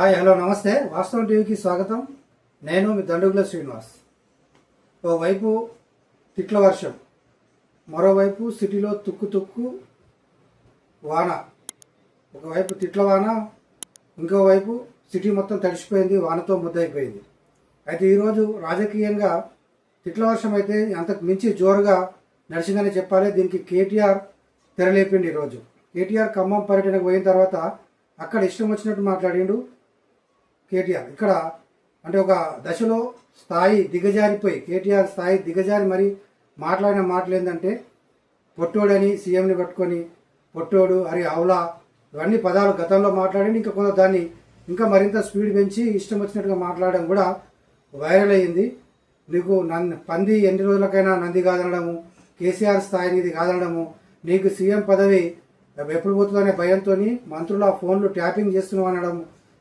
Hi hello నమస్తే. వాస్తవం టీవీకి స్వాగతం. నేను మీ దండుగుల శ్రీనివాస్. ఓవైపు తిట్ల వర్షం. మరోవైపు సిటీలో తుక్కు తుక్కు వాన. ఒకవైపు తిట్ల వాన ఇంకోవైపు సిటీ మొత్తం తడిసిపోయింది వానతో ముద్దయిపోయింది. అయితే ఈరోజు రాజకీయంగా తిట్ల వర్షం అయితే అంతకు మించి జోరుగా నడిచిందని చెప్పాలి. దీనికి కేటీఆర్ తెరలేపిండి ఈరోజు. కేటీఆర్ ఖమ్మం పర్యటనకు పోయిన తర్వాత అక్కడ ఇష్టం వచ్చినట్టు మాట్లాడిండు. కేటీఆర్. ఇక్కడ అంటే ఒక దశలో స్థాయి దిగజారిపోయి కేటీఆర్ స్థాయి దిగజారి మరి మాట్లాడిన మాటలు ఏంటంటే పొట్టోడని సీఎంని పట్టుకొని పొట్టోడు అరే అవులా ఇవన్నీ పదాలు గతంలో మాట్లాడి ఇంకా కొంత దాన్ని ఇంకా మరింత స్పీడ్ పెంచి ఇష్టం వచ్చినట్టుగా మాట్లాడడం కూడా వైరల్ అయ్యింది. నీకు నన్ను పంది ఎన్ని రోజులకైనా నంది కాదనడము కేసీఆర్ స్థాయిని ఇది కాదనడము నీకు సీఎం పదవి ఎప్పుడు పోతుందనే భయంతో మంత్రుల ఫోన్లు ట్యాపింగ్ చేస్తున్నావు అనడం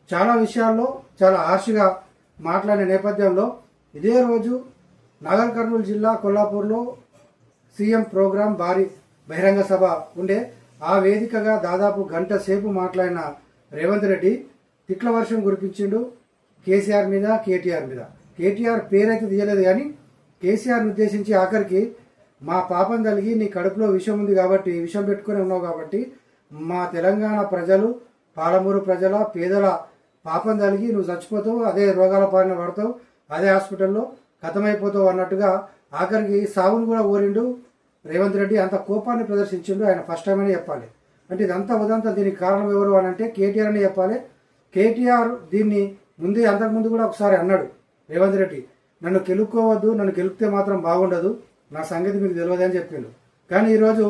చాలా విషయాల్లో చాలా హార్ష్గా మాట్లాడిన నేపథ్యంలో ఇదే రోజు నాగర్ కర్నూలు జిల్లా కొల్లాపూర్లో సీఎం ప్రోగ్రాం భారీ బహిరంగ సభ ఉండే ఆ వేదికగా దాదాపు గంట సేపు మాట్లాడిన రేవంత్ రెడ్డి తిట్ల వర్షం కురిపించిండు కేసీఆర్ మీద కేటీఆర్ మీద. కేటీఆర్ పేరైతే తీయలేదు కానీ కేసీఆర్ని ఉద్దేశించి ఆఖరికి మా పాపం కలిగి నీ కడుపులో విషం ఉంది కాబట్టి విషం పెట్టుకుని ఉన్నావు కాబట్టి మా తెలంగాణ ప్రజలు పాలమూరు ప్రజల పేదల పాపం జరిగి నువ్వు చచ్చిపోతావు అదే రోగాల పాలన పడతావు అదే హాస్పిటల్లో ఖతమైపోతావు అన్నట్టుగా ఆఖరికి సావును కూడా ఊరిండు. రేవంత్ రెడ్డి అంత కోపాన్ని ప్రదర్శించిండు ఆయన ఫస్ట్ టైం అని చెప్పాలి. అంటే ఇదంతా ఉదంతా దీనికి కారణం ఎవరు అని అంటే కేటీఆర్ అని చెప్పాలి. కేటీఆర్ దీన్ని ముందే అంతకుముందు కూడా ఒకసారి అన్నాడు రేవంత్ రెడ్డి నన్ను గెలుక్కోవద్దు నన్ను గెలిపితే మాత్రం బాగుండదు నా సంగతి మీకు తెలియదు అని చెప్పిండు. కానీ ఈరోజు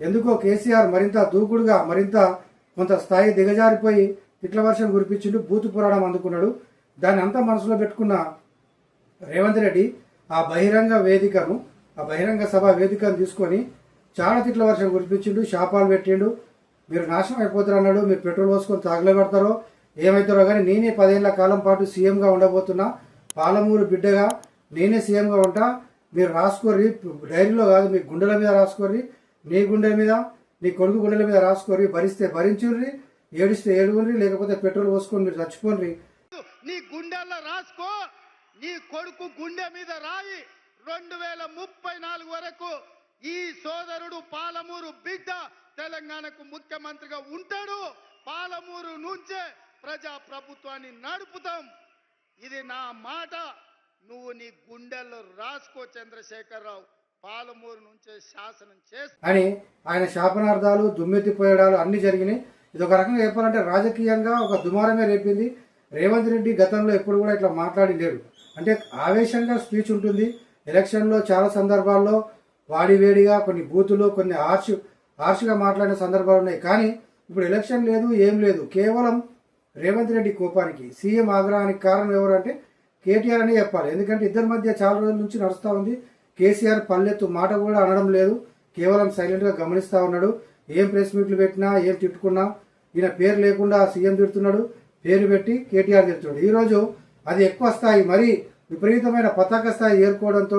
ఎందుకో కేసీఆర్ మరింత దూకుడుగా మరింత కొంత స్థాయి దిగజారిపోయి తిట్ల వర్షం కురిపించిండు బూతు పురాణం అందుకున్నాడు. దాన్ని అంతా మనసులో పెట్టుకున్న రేవంత్ రెడ్డి ఆ బహిరంగ వేదికను ఆ బహిరంగ సభ వేదికను తీసుకొని చాలా తిట్ల వర్షం కురిపించిండు శాపాలు పెట్టిండు. మీరు నాశనం అయిపోతారు అన్నాడు మీరు పెట్రోల్ పోసుకొని తాగలేబడతారో ఏమవుతారో కానీ నేనే పదేళ్ళ కాలం పాటు సీఎంగా ఉండబోతున్నా. పాలమూరు బిడ్డగా నేనే సీఎంగా ఉంటా. మీరు రాసుకోర్రి డైరీలో కాదు మీ గుండెల మీద రాసుకోర్రి. నీ గుండెల మీద నీ కొడుకు గుండెల మీద రాసుకోర్రి. భరిస్తే భరించుర్రి. ఏడిస్తే ఏడుగుర్రి లేకపోతే పెట్రోల్ పోసుకొని మీరు చచ్చిపోండి నీ గుండెల్లో రాసుకో నీ కొడుకు గుండె మీద రాయి. రెండు వేల ముప్పై నాలుగు వరకు ఈ సోదరుడు పాలమూరు బిడ్డ తెలంగాణకు ముఖ్యమంత్రిగా ఉంటాడు. పాలమూరు నుంచే ప్రజా ప్రభుత్వాన్ని నడుపుతాం. ఇది నా మాట. నువ్వు నీ గుండెల్లో రాసుకో చంద్రశేఖరరావు. పాలమూరు నుంచే శాసనం చేస్తా. అని ఆయన శాపనార్థాలు దుమ్మెత్తిపోయడాలు అన్ని జరిగినాయి. ఇది ఒక రకంగా చెప్పాలంటే రాజకీయంగా ఒక దుమారమే రేపింది. రేవంత్ రెడ్డి గతంలో ఎప్పుడు కూడా ఇట్లా మాట్లాడి లేడు. అంటే ఆవేశంగా స్పీచ్ ఉంటుంది. ఎలక్షన్లో చాలా సందర్భాల్లో వాడివేడిగా కొన్ని బూతులు కొన్ని ఆర్ష్ ఆర్ష్గా మాట్లాడిన సందర్భాలు ఉన్నాయి. కానీ ఇప్పుడు ఎలక్షన్ లేదు ఏం లేదు. కేవలం రేవంత్ రెడ్డి కోపానికి సీఎం ఆగ్రహానికి కారణం ఎవరు అంటే కేటీఆర్ అని చెప్పాలి. ఎందుకంటే ఇద్దరి మధ్య చాలా రోజుల నుంచి నడుస్తూ ఉంది. కేసీఆర్ పల్లెత్తు మాట కూడా అనడం లేదు. కేవలం సైలెంట్గా గమనిస్తూ ఉన్నాడు. ఏం ప్రెస్ మీట్లు పెట్టినా ఏం తిట్టుకున్నా ఈయన పేరు లేకుండా సీఎం తిడుతున్నాడు పేరు పెట్టి కేటీఆర్ తిడుతున్నాడు. ఈరోజు అది ఎక్కువ స్థాయి మరీ విపరీతమైన పతాక స్థాయి ఏర్కోవడంతో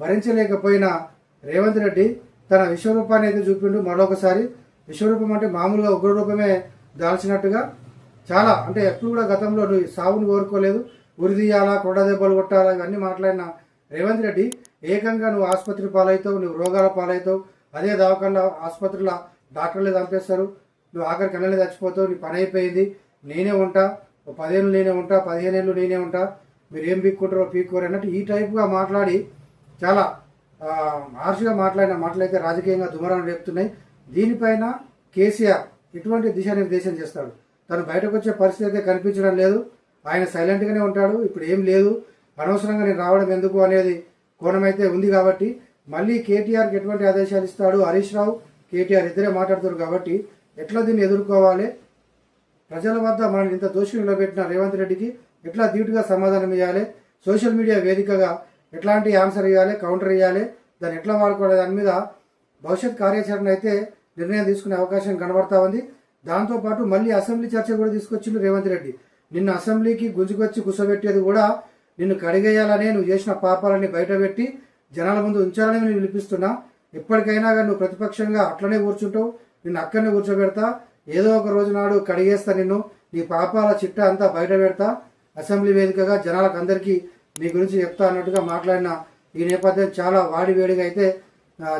భరించలేకపోయిన రేవంత్ రెడ్డి తన విశ్వరూపాన్ని అయితే చూపిండు మరొకసారి. విశ్వరూపం అంటే మామూలుగా ఉగ్రరూపమే దాల్చినట్టుగా చాలా అంటే ఎప్పుడు కూడా గతంలో నువ్వు సావును కోరుకోలేదు. ఉరిదీయాలా కొండ దెబ్బలు కొట్టాలా ఇవన్నీ మాట్లాడిన రేవంత్ రెడ్డి ఏకంగా నువ్వు ఆసుపత్రి పాలవుతావు నువ్వు రోగాల పాలవుతావు. అదే దవాఖండ ఆసుపత్రుల డాక్టర్లే చంపేస్తారు. నువ్వు ఆఖరి కన్నలే చచ్చిపోతావు నీ పని అయిపోయింది. నేనే ఉంటా ఓ పదిహేను నేనే ఉంటా పదిహేను ఏళ్ళు నేనే ఉంటా. మీరు ఏం పీక్కుంటారో పీక్కోరు అన్నట్టు ఈ టైప్గా మాట్లాడి చాలా హార్ష్గా మాట్లాడిన మాటలైతే రాజకీయంగా దుమరాన్ని రేపుతున్నాయి. దీనిపైన కేసీఆర్ ఎటువంటి దిశానిర్దేశం చేస్తాడు. తను బయటకు వచ్చే పరిస్థితి అయితే కనిపించడం లేదు. ఆయన సైలెంట్గానే ఉంటాడు. ఇప్పుడు ఏం లేదు. అనవసరంగా నేను రావడం ఎందుకు అనేది కోణమైతే ఉంది కాబట్టి మళ్ళీ కేటీఆర్కి ఎటువంటి ఆదేశాలు ఇస్తాడు హరీష్ రావు? కేటీఆర్ ఇద్దరే మాట్లాడుతారు కాబట్టి ఎట్లా దీన్ని ఎదుర్కోవాలి? ప్రజల వద్ద మనల్ని ఇంత దోషులు నిలబెట్టిన రేవంత్ రెడ్డికి ఎట్లా ధీటుగా సమాధానం ఇవ్వాలి సోషల్ మీడియా వేదికగా ఎట్లాంటి ఆన్సర్ ఇవ్వాలి కౌంటర్ ఇవ్వాలి దాన్ని ఎట్లా వాడుకోవాలి? దాని మీద భవిష్యత్ కార్యాచరణ అయితే నిర్ణయం తీసుకునే అవకాశం కనబడతా ఉంది. దాంతోపాటు మళ్ళీ అసెంబ్లీ చర్చ కూడా తీసుకొచ్చిండు రేవంత్ రెడ్డి. నిన్ను అసెంబ్లీకి గుంజుకొచ్చి కూర్చోబెట్టేది కూడా నిన్ను కడిగేయాలనే నువ్వు చేసిన పాపాలని బయటపెట్టి జనాల ముందు ఉంచాలని నేను పిలిపిస్తున్నా ఎప్పటికైనా కానీ నువ్వు ప్రతిపక్షంగా అట్లనే కూర్చుంటావు నిన్ను అక్కడనే కూర్చోబెడతా ఏదో ఒక రోజు నాడు కడిగేస్తా నిన్ను నీ పాపాల చిట్ట అంతా బయట పెడతా. అసెంబ్లీ వేదికగా జనాలకు అందరికీ మీ గురించి చెప్తా అన్నట్టుగా మాట్లాడిన ఈ నేపథ్యం చాలా వాడివేడిగా అయితే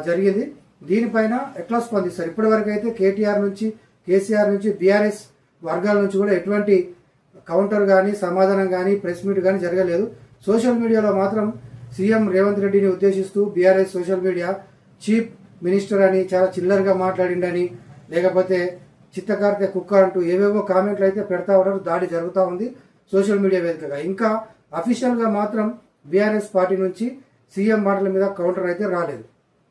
జరిగింది. దీనిపైన ఎట్లా స్పందిస్తారు? ఇప్పటివరకు అయితే కేటీఆర్ నుంచి కేసీఆర్ నుంచి బీఆర్ఎస్ వర్గాల నుంచి కూడా ఎటువంటి కౌంటర్ కానీ సమాధానం కానీ ప్రెస్ మీట్ కానీ జరగలేదు. సోషల్ మీడియాలో మాత్రం సీఎం రేవంత్ రెడ్డిని ఉద్దేశిస్తూ BRS social media chief minister అని చాలా చిల్లరగా మాట్లాడిండని లేకపోతే చిత్తకారితే కుక్క అంటూ ఏవేవో కామెంట్లు అయితే పెడతా ఉన్నారు దాడి జరుగుతూ ఉంది సోషల్ మీడియా వేదికగా. ఇంకా అఫీషియల్గా మాత్రం బీఆర్ఎస్ పార్టీ నుంచి సీఎం మాటల మీద కౌంటర్ అయితే రాలేదు.